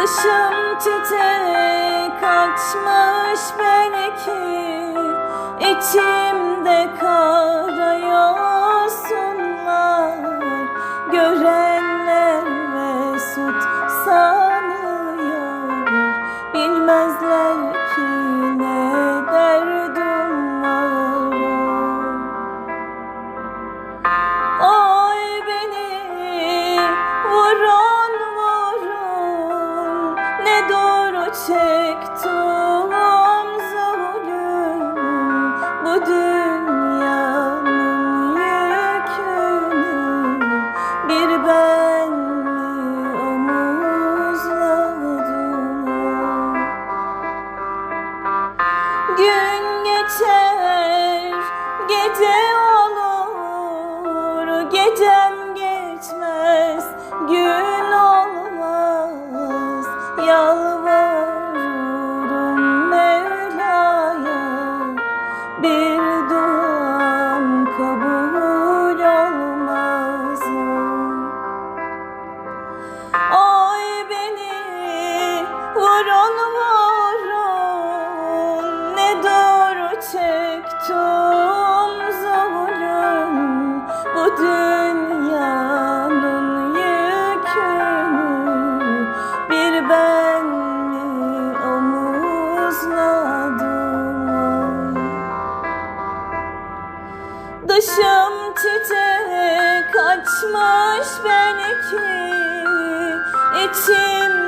Dışım çiçek açmış belki. İçimde kara yosunlar Görenler mesut sanıyor çektim zulüm Bu dünyanın yükünü Bir ben mi Gün geçer, gece olur, gecem geçmez, gün olmaz. Yalvarırım dünyanın yükünü Bir ben omuzladım? Dışım çiçek açmış belki içimde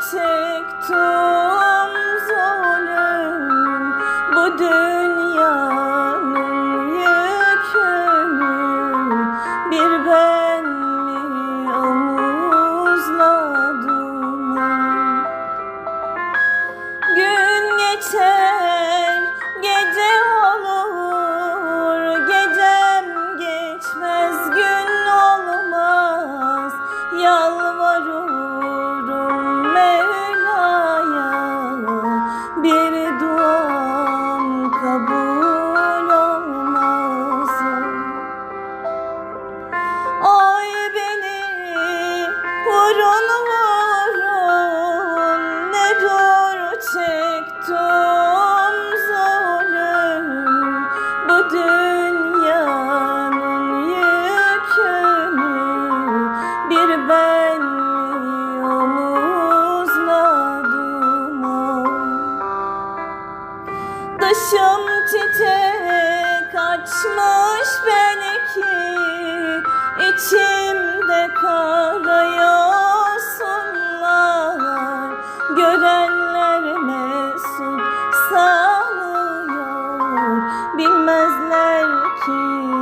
çektim zulüm Bu dünyanın yükünü Bir ben mi omuzladım? Gün geçer, dünyanın yükünü Bir ben omuzladım Dışım çiçek açmış belki içimde time